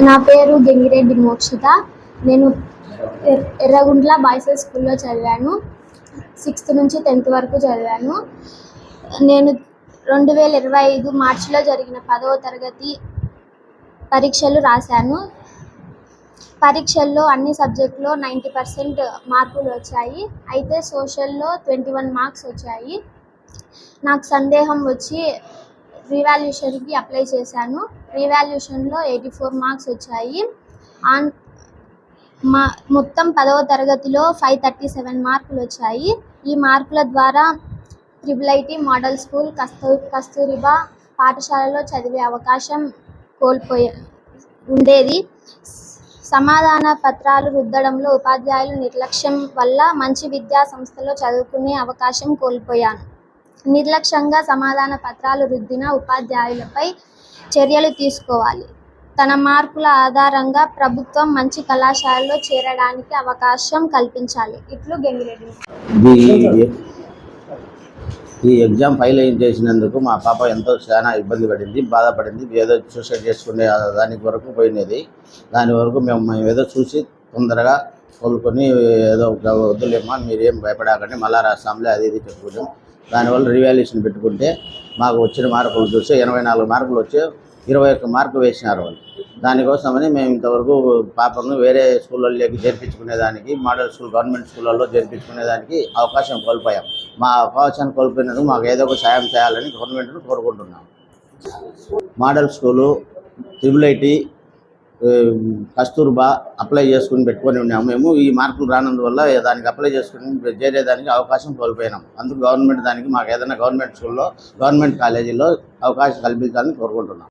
నా పేరు గంగిరెడ్డి మోక్షిత నేను ఎర్- ఎర్రగుంట్ల బాయ్స్ స్కూల్లో చదివాను. సిక్స్త్ నుంచి టెన్త్ వరకు చదివాను. నేను రెండు వేల ఇరవై ఐదు మార్చిలో జరిగిన పదవ తరగతి పరీక్షలు రాశాను. పరీక్షల్లో అన్ని సబ్జెక్టులో నైంటీ పర్సెంట్ మార్కులు వచ్చాయి. అయితే సోషల్లో ట్వంటీ వన్ మార్క్స్ వచ్చాయి. నాకు సందేహం వచ్చి రీవాల్యూషన్కి అప్లై చేశాను. రీవాల్యూషన్లో ఎయిటీ ఫోర్ మార్క్స్ వచ్చాయి. ఆన్ మా మొత్తం పదవ తరగతిలో ఫైవ్ థర్టీ సెవెన్ మార్కులు వచ్చాయి. ఈ మార్కుల ద్వారా ట్రిపుల్ ఐటీ మోడల్ స్కూల్ కస్తూ కస్తూరిబా పాఠశాలలో చదివే అవకాశం కోల్పోయే ఉండేది. సమాధాన పత్రాలు రుద్దడంలో ఉపాధ్యాయుల నిర్లక్ష్యం వల్ల మంచి విద్యా సంస్థలో చదువుకునే అవకాశం కోల్పోయాను. నిర్లక్ష్యంగా సమాధాన పత్రాలు రుద్దిన ఉపాధ్యాయులపై చర్యలు తీసుకోవాలి. తన మార్కుల ఆధారంగా ప్రభుత్వం మంచి కళాశాలలో చేరడానికి అవకాశం కల్పించాలి. ఇట్లు గంగిరెడ్డి. ఈ ఎగ్జామ్ ఫైల్ చేసినందుకు మా పాప ఎంతో చాలా ఇబ్బంది పడింది బాధపడింది. ఏదో సూసైడ్ చేసుకునే దానికి వరకు పోయినది. దాని వరకు మేము మేము ఏదో చూసి తొందరగా కోలుకొని ఏదో ఒక వద్దులేమ్మా మీరేం భయపడాకండి మళ్ళా రాస్తాంలే అది ఇది చెప్పుకుంటాం దానివల్ల రివాల్యూషన్ పెట్టుకుంటే మాకు వచ్చిన మార్కులు చూసి ఎనభై నాలుగు మార్కులు వచ్చి ఇరవై ఒక్క మార్కులు వేసినారు వాళ్ళు. దానికోసమని మేము ఇంతవరకు పాపను వేరే స్కూళ్ళలోకి చేర్పించుకునేదానికి మోడల్ స్కూల్ గవర్నమెంట్ స్కూళ్ళల్లో చేర్పించుకునేదానికి అవకాశం కోల్పోయాం. మా అవకాశాన్ని కోల్పోయినందుకు మాకు ఏదో ఒక సాయం చేయాలని గవర్నమెంట్ను కోరుకుంటున్నాం. Model school triple IT Kasturba apply చేసుకుని పెట్టుకొని ఉన్నాము మేము ఈ మార్కులు రానందువల్ల దానికి అప్లై చేసుకుని చేరేదానికి అవకాశం కోల్పోయినాం. అందుకు గవర్నమెంట్ దానికి మాకు ఏదైనా గవర్నమెంట్ స్కూల్లో గవర్నమెంట్ కాలేజీలో అవకాశం కల్పించాలని కోరుకుంటున్నాం.